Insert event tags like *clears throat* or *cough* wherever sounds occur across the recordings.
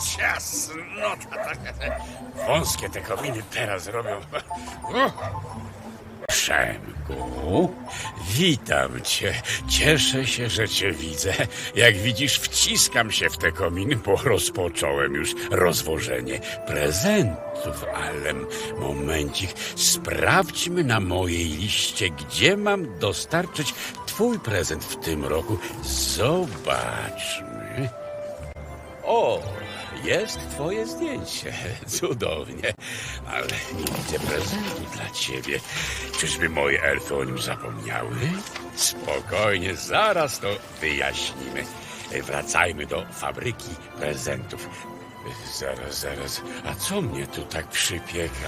Ciasnota. Wąskie te kominy teraz robią. Przemku, witam cię. Cieszę się, że cię widzę. Jak widzisz, wciskam się w te kominy, bo rozpocząłem już rozwożenie prezentów. Ale momencik, sprawdźmy na mojej liście, gdzie mam dostarczyć twój prezent w tym roku. Zobaczmy. O, jest twoje zdjęcie. *laughs* Cudownie. Ale nie widzę prezentu dla ciebie. Czyżby moje elfy o nim zapomniały? Spokojnie, zaraz to wyjaśnimy. Wracajmy do fabryki prezentów. Zaraz, zaraz. A co mnie tu tak przypieka?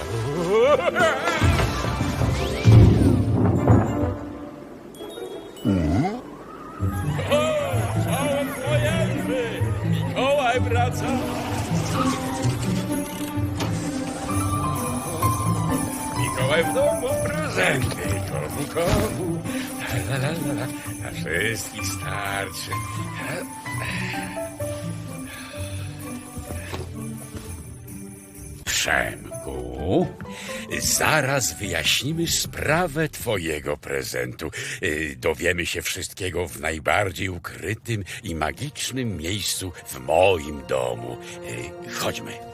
Całe twoje elfy! Mikołaj wraca! Prezenty. Komu, komu? La, la, la, la. Na wszystkich starczy. Przemku, zaraz wyjaśnimy sprawę twojego prezentu. Y, Dowiemy się wszystkiego w najbardziej ukrytym i magicznym miejscu w moim domu. Y, Chodźmy.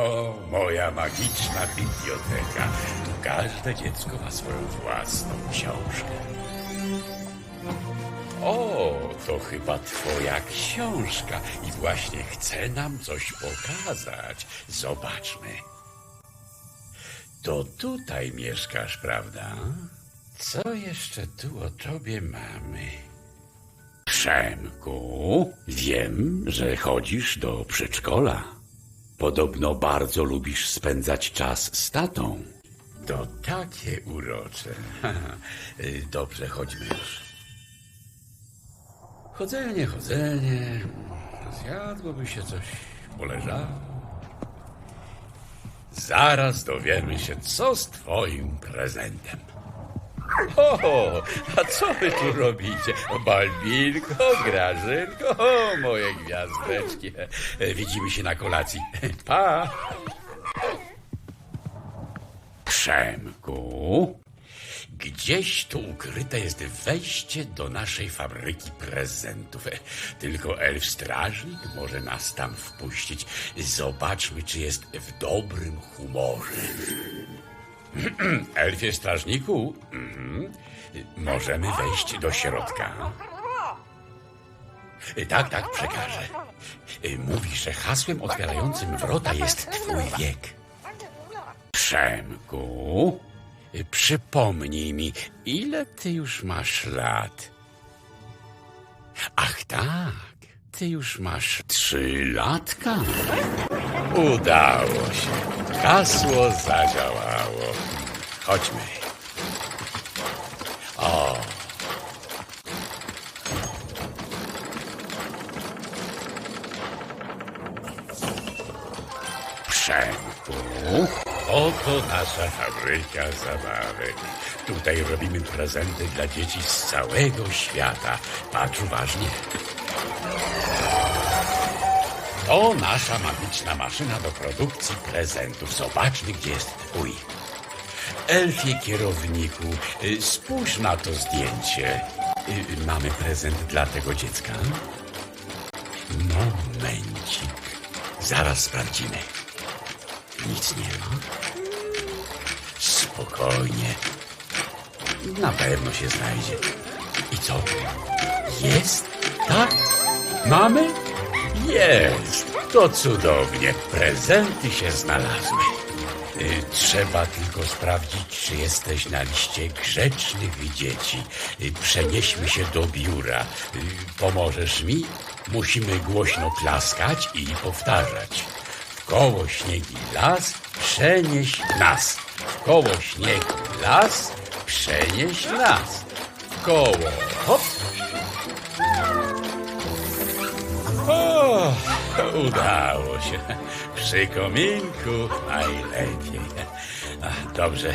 O, moja magiczna biblioteka. Tu każde dziecko ma swoją własną książkę. O, to chyba twoja książka i właśnie chce nam coś pokazać. Zobaczmy. To tutaj mieszkasz, prawda? Co jeszcze tu o tobie mamy? Przemku, wiem, że chodzisz do przedszkola. Podobno bardzo lubisz spędzać czas z tatą. To takie urocze. *laughs* Dobrze, chodźmy już. Chodzenie, chodzenie. Zjadłoby się coś, poleżało. Zaraz dowiemy się, co z twoim prezentem. O, a co wy tu robicie? Balbinko, Grażynko, o, moje gwiazdeczki. Widzimy się na kolacji. Pa! Przemku, gdzieś tu ukryte jest wejście do naszej fabryki prezentów. Tylko elf strażnik może nas tam wpuścić. Zobaczmy, czy jest w dobrym humorze. *clears throat* Elfie strażniku, mhm. możemy wejść do środka. Tak, tak, przekażę. Mówi, że hasłem otwierającym wrota jest twój wiek. Przemku, przypomnij mi, ile ty już masz lat? Ach tak, ty już masz trzy latka. Udało się. Hasło zadziałało. Chodźmy. O. Oto nasza fabryka zabawek. Tutaj robimy prezenty dla dzieci z całego świata. Patrz uważnie. To nasza magiczna maszyna do produkcji prezentów. Zobaczmy, gdzie jest twój. Elfie kierowniku, y, spójrz na to zdjęcie. Y, Mamy prezent dla tego dziecka? Momencik. Zaraz sprawdzimy. Nic nie ma? Spokojnie. Na pewno się znajdzie. I co? Jest? Tak? Mamy? Jest! To cudownie. Prezenty się znalazły. Y, Trzeba tylko sprawdzić, czy jesteś na liście grzecznych dzieci. Y, Przenieśmy się do biura. Y, Pomożesz mi? Musimy głośno klaskać i powtarzać. Koło śniegi las, przenieś nas. Koło śniegu las, przenieś nas. Koło hop. *laughs* udało się. Przy kominku najlepiej. Dobrze,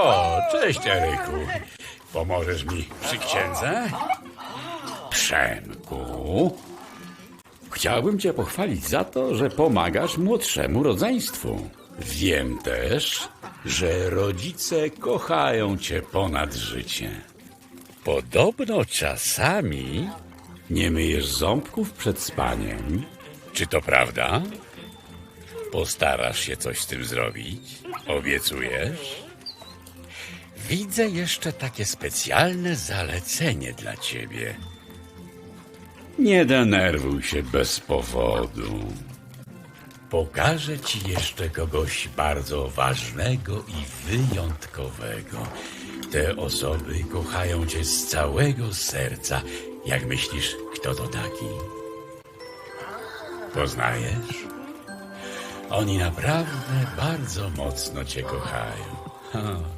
O, cześć Eryku. Pomożesz mi przy księdze? Przemku. Chciałbym cię pochwalić za to, że pomagasz młodszemu rodzeństwu. Wiem też, że rodzice kochają cię ponad życie. Podobno czasami nie myjesz ząbków przed spaniem. Czy to prawda? Postarasz się coś z tym zrobić? Obiecujesz? Widzę jeszcze takie specjalne zalecenie dla ciebie. Nie denerwuj się bez powodu. Pokażę ci jeszcze kogoś bardzo ważnego i wyjątkowego. Te osoby kochają cię z całego serca. Jak myślisz, kto to taki? Poznajesz? Oni naprawdę bardzo mocno cię kochają. O,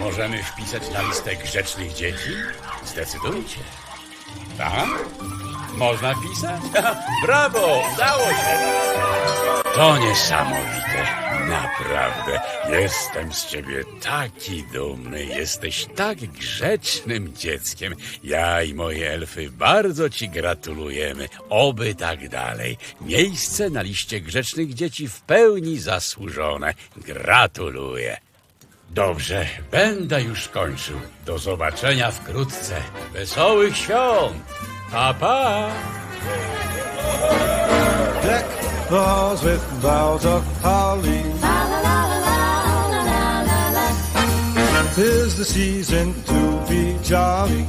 Możemy wpisać na listę grzecznych dzieci? Zdecydujcie. Tak? Można wpisać? *laughs* Brawo! Udało się! To niesamowite. Naprawdę. Jestem z ciebie taki dumny. Jesteś tak grzecznym dzieckiem. Ja i moje elfy bardzo ci gratulujemy. Oby tak dalej. Miejsce na liście grzecznych dzieci w pełni zasłużone. Gratuluję. Dobrze, będę już kończył. Do zobaczenia wkrótce. Wesołych świąt! Pa, pa! Deck the halls with boughs of holly. Tis the season to be jolly.